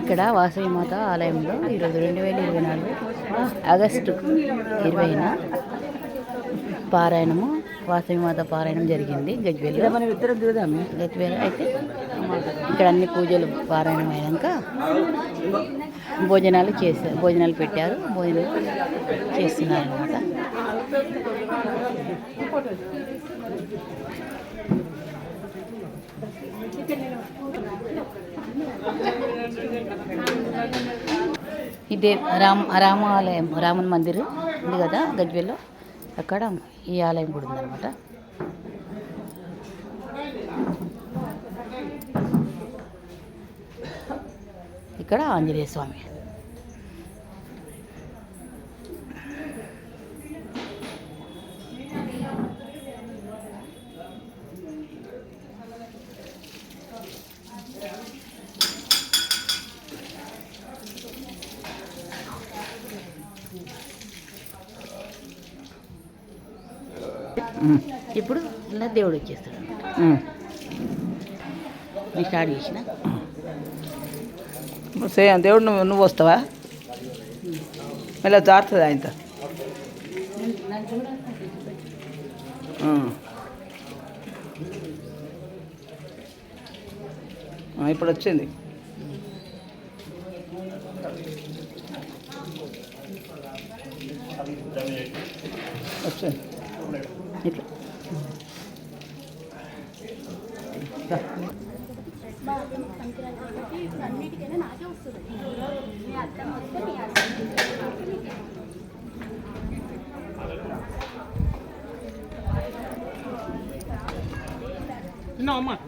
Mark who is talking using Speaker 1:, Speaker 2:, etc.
Speaker 1: ఇక్కడ వాసవి మాత ఆలయంలో ఈరోజు రెండు వేల ఇరవై నాలుగు ఆగస్టు ఇరవైన పారాయణము వాసవి మాత పారాయణం జరిగింది. గజ్వేల్
Speaker 2: మనం ఇద్దరం చూద్దాము
Speaker 1: గజ్వేల్ అయితే ఇక్కడ అన్ని పూజలు పారాయణం అయినాక భోజనాలు చేశారు భోజనాలు పెట్టారు. భోజనాలు చేస్తున్నారు అనమాట ఇదే రామ్ రామాలయం రామన్ మందిర్ ఉంది కదా గజ్వేల్లో. అక్కడ ఈ ఆలయం కూడా ఉందన్నమాట. ఇక్కడ ఆంజనేయ స్వామి. ఇప్పుడు ఇలా దేవుడు వచ్చేస్తాడు నేను స్టార్ట్ చేసిన.
Speaker 2: సే దేవుడు నువ్వు నువ్వు వస్తావా? మళ్ళీ జారుతుంది ఆయనతో? ఇప్పుడు వచ్చింది. వచ్చింది.
Speaker 1: Lütfen.
Speaker 3: అన్నిటికైనా నాకే వస్తుంది మీ అత్తమ్మ వస్తే మీ అత్తమ్మ No, man.